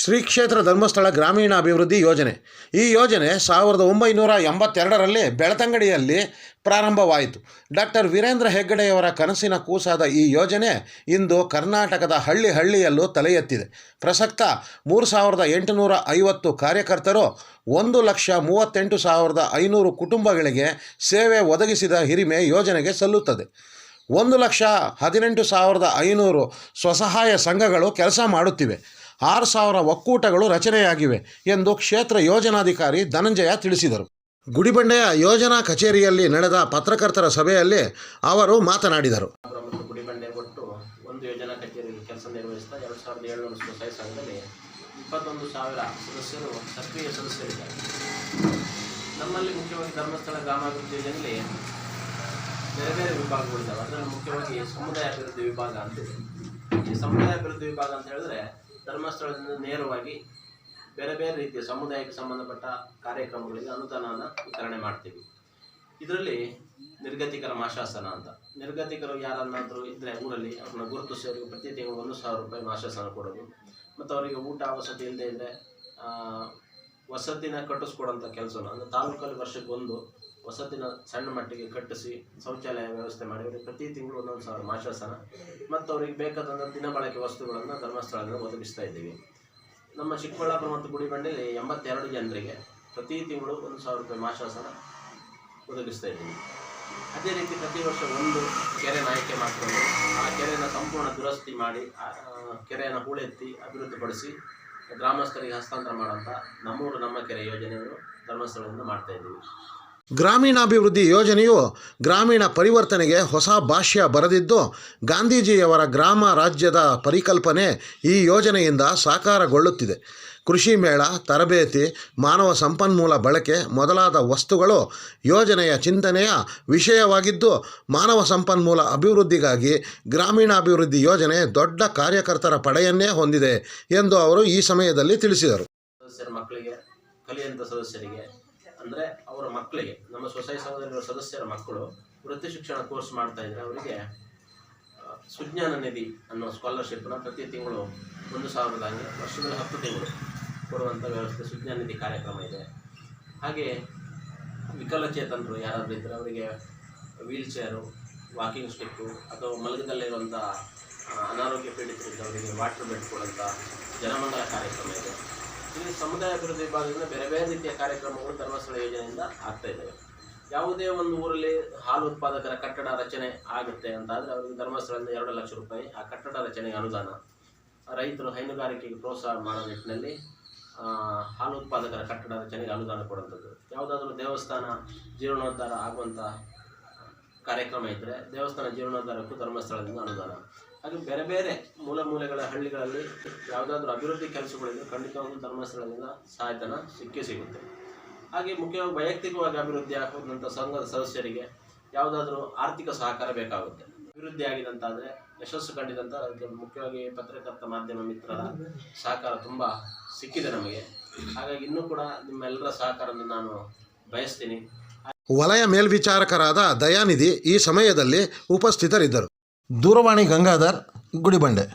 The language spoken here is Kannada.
ಶ್ರೀ ಕ್ಷೇತ್ರ ಧರ್ಮಸ್ಥಳ ಗ್ರಾಮೀಣ ಅಭಿವೃದ್ಧಿ ಯೋಜನೆ. ಈ ಯೋಜನೆ ಸಾವಿರದ ಒಂಬೈನೂರ ಎಂಬತ್ತೆರಡರಲ್ಲಿ ಬೆಳ್ತಂಗಡಿಯಲ್ಲಿ ಪ್ರಾರಂಭವಾಯಿತು. ಡಾಕ್ಟರ್ ವೀರೇಂದ್ರ ಹೆಗ್ಗಡೆಯವರ ಕನಸಿನ ಕೂಸಾದ ಈ ಯೋಜನೆ ಇಂದು ಕರ್ನಾಟಕದ ಹಳ್ಳಿ ಹಳ್ಳಿಯಲ್ಲೂ ತಲೆ ಎತ್ತಿದೆ ಪ್ರಸಕ್ತ ಮೂರು ಸಾವಿರದ ಎಂಟುನೂರ ಐವತ್ತು ಕಾರ್ಯಕರ್ತರು ಒಂದು ಲಕ್ಷ ಮೂವತ್ತೆಂಟು ಸಾವಿರದ ಐನೂರು ಕುಟುಂಬಗಳಿಗೆ ಸೇವೆ ಒದಗಿಸಿದ ಹಿರಿಮೆ ಯೋಜನೆಗೆ ಸಲ್ಲುತ್ತದೆ. ಒಂದು ಲಕ್ಷ ಹದಿನೆಂಟು ಸಾವಿರದ ಐನೂರು ಸ್ವಸಹಾಯ ಸಂಘಗಳು ಕೆಲಸ ಮಾಡುತ್ತಿವೆ. ಆರು ಸಾವಿರ ಒಕ್ಕೂಟಗಳು ರಚನೆಯಾಗಿವೆ ಎಂದು ಕ್ಷೇತ್ರ ಯೋಜನಾಧಿಕಾರಿ ಧನಂಜಯ ತಿಳಿಸಿದರು. ಗುಡಿಬಂಡೆಯ ಯೋಜನಾ ಕಚೇರಿಯಲ್ಲಿ ನಡೆದ ಪತ್ರಕರ್ತರ ಸಭೆಯಲ್ಲಿ ಅವರು ಮಾತನಾಡಿದರು. ಗುಡಿಬಂಡೆ ಒಂದು ಕೆಲಸ ನಮ್ಮಲ್ಲಿ ಮುಖ್ಯವಾಗಿ ಧರ್ಮಸ್ಥಳ ಗ್ರಾಮಾಭಿವೃದ್ಧಿ ಯೋಜನೆಯಲ್ಲಿ ಬೇರೆ ಬೇರೆ ವಿಭಾಗಗಳಿದ್ದಾವೆ. ಅದರಲ್ಲಿ ಮುಖ್ಯವಾಗಿ ಸಮುದಾಯ ಅಭಿವೃದ್ಧಿ ವಿಭಾಗ ಅಂತಿದೆ. ಈ ಸಮುದಾಯ ಅಭಿವೃದ್ಧಿ ವಿಭಾಗ ಅಂತ ಹೇಳಿದ್ರೆ ಧರ್ಮಸ್ಥಳದಿಂದ ನೇರವಾಗಿ ಬೇರೆ ಬೇರೆ ರೀತಿಯ ಸಮುದಾಯಕ್ಕೆ ಸಂಬಂಧಪಟ್ಟ ಕಾರ್ಯಕ್ರಮಗಳಿಗೆ ಅನುದಾನವನ್ನು ವಿತರಣೆ ಮಾಡ್ತೀವಿ. ಇದರಲ್ಲಿ ನಿರ್ಗತಿಕರ ಮಾಶಾಸನ ಅಂತ. ನಿರ್ಗತಿಕರು ಯಾರನ್ನಾದರೂ ಇದ್ದರೆ ಊರಲ್ಲಿ ಅವ್ರನ್ನ ಗುರುತಿಸಿ ಅವರಿಗೆ ಪ್ರತಿ ತಿಂಗಳು ಒಂದು ಸಾವಿರ ರೂಪಾಯಿ ಮಾಶಾಸನ ಕೊಡೋದು. ಮತ್ತು ಅವರಿಗೆ ಊಟ, ವಸತಿ ಇಲ್ಲದೆ ಇದ್ದರೆ ವಸತಿನ ಕಟ್ಟಿಸ್ಕೊಡೋಂಥ ಕೆಲಸನ, ಅಂದರೆ ತಾಲೂಕಲ್ಲಿ ವರ್ಷಕ್ಕೆ ಒಂದು ವಸತಿನ ಸಣ್ಣ ಮಟ್ಟಿಗೆ ಕಟ್ಟಿಸಿ ಶೌಚಾಲಯ ವ್ಯವಸ್ಥೆ ಮಾಡಿ ಪ್ರತಿ ತಿಂಗಳು ಒಂದೊಂದು ಸಾವಿರ ಮಾಶಾಸನ ಮತ್ತು ಅವರಿಗೆ ಬೇಕಾದಂಥ ದಿನಬಳಕೆ ವಸ್ತುಗಳನ್ನು ಧರ್ಮಸ್ಥಳದಿಂದ ಒದಗಿಸ್ತಾ ಇದ್ದೀವಿ. ನಮ್ಮ ಚಿಕ್ಕಬಳ್ಳಾಪುರ ಮತ್ತು ಗುಡಿಬಂಡೆಯಲ್ಲಿ ಎಂಬತ್ತೆರಡು ಜನರಿಗೆ ಪ್ರತಿ ತಿಂಗಳು ಒಂದು ಸಾವಿರ ರೂಪಾಯಿ ಮಾಶಾಸನ ಒದಗಿಸ್ತಾ ಇದ್ದೀವಿ. ಅದೇ ರೀತಿ ಪ್ರತಿ ವರ್ಷ ಒಂದು ಕೆರೆನ ಆಯ್ಕೆ ಮಾಡಿಕೊಂಡು ಆ ಕೆರೆಯನ್ನು ಸಂಪೂರ್ಣ ದುರಸ್ತಿ ಮಾಡಿ ಆ, ಕೆರೆಯನ್ನು ಹೂಳೆತ್ತಿ ಅಭಿವೃದ್ಧಿಪಡಿಸಿ ಗ್ರಾಮಸ್ಥರಿಗೆ ಹಸ್ತಾಂತರ ಮಾಡೋಂಥ ನಮ್ಮೂರು ನಮ್ಮ ಕೆರೆ ಯೋಜನೆಯನ್ನು ಧರ್ಮಸ್ಥಳದಿಂದ ಮಾಡ್ತಾ ಇದ್ದೀವಿ. ಗ್ರಾಮೀಣಾಭಿವೃದ್ಧಿ ಯೋಜನೆಯು ಗ್ರಾಮೀಣ ಪರಿವರ್ತನೆಗೆ ಹೊಸ ಭಾಷ್ಯ ಬರೆದಿದ್ದು, ಗಾಂಧೀಜಿಯವರ ಗ್ರಾಮ ರಾಜ್ಯದ ಪರಿಕಲ್ಪನೆ ಈ ಯೋಜನೆಯಿಂದ ಸಾಕಾರಗೊಳ್ಳುತ್ತಿದೆ. ಕೃಷಿ ಮೇಳ, ತರಬೇತಿ, ಮಾನವ ಸಂಪನ್ಮೂಲ ಬಳಕೆ ಮೊದಲಾದ ವಸ್ತುಗಳು ಯೋಜನೆಯ ಚಿಂತನೆಯ ವಿಷಯವಾಗಿದ್ದು, ಮಾನವ ಸಂಪನ್ಮೂಲ ಅಭಿವೃದ್ಧಿಗಾಗಿ ಗ್ರಾಮೀಣಾಭಿವೃದ್ಧಿ ಯೋಜನೆ ದೊಡ್ಡ ಕಾರ್ಯಕರ್ತರ ಪಡೆಯನ್ನೇ ಹೊಂದಿದೆ ಎಂದು ಅವರು ಈ ಸಮಯದಲ್ಲಿ ತಿಳಿಸಿದರು. ಸದಸ್ಯರ ಸದಸ್ಯರಿಗೆ ಅಂದರೆ ಅವರ ಮಕ್ಕಳಿಗೆ, ನಮ್ಮ ಸ್ವಸಹಾಯ ಸಂಘದಲ್ಲಿರುವ ಸದಸ್ಯರ ಮಕ್ಕಳು ವೃತ್ತಿ ಶಿಕ್ಷಣ ಕೋರ್ಸ್ ಮಾಡ್ತಾ ಇದ್ರೆ ಅವರಿಗೆ ಸುಜ್ಞಾನ ನಿಧಿ ಅನ್ನೋ ಸ್ಕಾಲರ್ಶಿಪ್ನ ಪ್ರತಿ ತಿಂಗಳು ಒಂದು ಸಾವಿರದ ಹಂಗೆ, ವರ್ಷದಲ್ಲಿ ಹತ್ತು ತಿಂಗಳು ಕೊಡುವಂಥ ವ್ಯವಸ್ಥೆ, ಸುಜ್ಞಾನ ನಿಧಿ ಕಾರ್ಯಕ್ರಮ ಇದೆ. ಹಾಗೆ ವಿಕಲಚೇತನರು ಯಾರಾದರೂ ಇದ್ದರೆ ಅವರಿಗೆ ವೀಲ್ ಚೇರು ವಾಕಿಂಗ್ ಸ್ಟಿಕ್ಕು ಅಥವಾ ಮಲಗದಲ್ಲಿರುವಂಥ ಅನಾರೋಗ್ಯ ಅನಾರೋಗ್ಯ ಪೀಡಿತರಿದ್ದವರಿಗೆ ವಾಟರ್ ಬೆಡ್ ಕೊಡುವಂಥ ಜನಮಂಗಲ ಕಾರ್ಯಕ್ರಮ ಇದೆ. ಇಲ್ಲಿ ಸಮುದಾಯ ಅಭಿವೃದ್ಧಿ ವಿಭಾಗದಿಂದ ಬೇರೆ ಬೇರೆ ರೀತಿಯ ಕಾರ್ಯಕ್ರಮಗಳು ಧರ್ಮಸ್ಥಳ ಯೋಜನೆಯಿಂದ ಆಗ್ತಾ ಇದ್ದಾವೆ. ಯಾವುದೇ ಒಂದು ಊರಲ್ಲಿ ಹಾಲು ಉತ್ಪಾದಕರ ಕಟ್ಟಡ ರಚನೆ ಆಗುತ್ತೆ ಅಂತ ಆದರೆ ಅವರಿಗೆ ಧರ್ಮಸ್ಥಳದಿಂದ ಎರಡು ಲಕ್ಷ ರೂಪಾಯಿ ಆ ಕಟ್ಟಡ ರಚನೆಗೆ ಅನುದಾನ. ರೈತರು ಹೈನುಗಾರಿಕೆಗೆ ಪ್ರೋತ್ಸಾಹ ಮಾಡೋ ನಿಟ್ಟಿನಲ್ಲಿ ಹಾಲು ಉತ್ಪಾದಕರ ಕಟ್ಟಡ ರಚನೆಗೆ ಅನುದಾನ ಕೊಡುವಂಥದ್ದು. ಯಾವುದಾದ್ರೂ ದೇವಸ್ಥಾನ ಜೀರ್ಣೋದ್ಧಾರ ಆಗುವಂಥ ಕಾರ್ಯಕ್ರಮ ಇದ್ದರೆ ದೇವಸ್ಥಾನ ಜೀರ್ಣೋದ್ಧಾರಕ್ಕೂ ಧರ್ಮಸ್ಥಳದಿಂದ ಅನುದಾನ. ಹಾಗೆ ಬೇರೆ ಬೇರೆ ಮೂಲ ಮೂಲೆಗಳ ಹಳ್ಳಿಗಳಲ್ಲಿ ಯಾವುದಾದ್ರೂ ಅಭಿವೃದ್ಧಿ ಕೆಲಸಗಳಿಂದ ಖಂಡಿತವಾಗ್ಲೂ ಧರ್ಮಸ್ಥಳದಿಂದ ಸಹಾಯಧನ ಸಿಕ್ಕೇ ಸಿಗುತ್ತೆ. ಹಾಗೆ ಮುಖ್ಯವಾಗಿ ವೈಯಕ್ತಿಕವಾಗಿ ಅಭಿವೃದ್ಧಿ ಆಗುವಂಥ ಸಂಘದ ಸದಸ್ಯರಿಗೆ ಯಾವುದಾದ್ರೂ ಆರ್ಥಿಕ ಸಹಕಾರ ಬೇಕಾಗುತ್ತೆ. ಅಭಿವೃದ್ಧಿ ಆಗಿದಂತಾದರೆ ಯಶಸ್ಸು ಕಂಡಿದಂಥ ಅದಕ್ಕೆ ಮುಖ್ಯವಾಗಿ ಪತ್ರಕರ್ತ ಮಾಧ್ಯಮ ಮಿತ್ರರ ಸಹಕಾರ ತುಂಬ ಸಿಕ್ಕಿದೆ ನಮಗೆ. ಹಾಗಾಗಿ ಇನ್ನೂ ಕೂಡ ನಿಮ್ಮೆಲ್ಲರ ಸಹಕಾರವನ್ನು ನಾನು ಬಯಸ್ತೀನಿ. ವಲಯ ಮೇಲ್ವಿಚಾರಕರಾದ ದಯಾನಿಧಿ ಈ ಸಮಯದಲ್ಲಿ ಉಪಸ್ಥಿತರಿದ್ದರು. ದೂರವಾಣಿ ಗಂಗಾಧರ್ ಗುಡಿಬಂಡೆ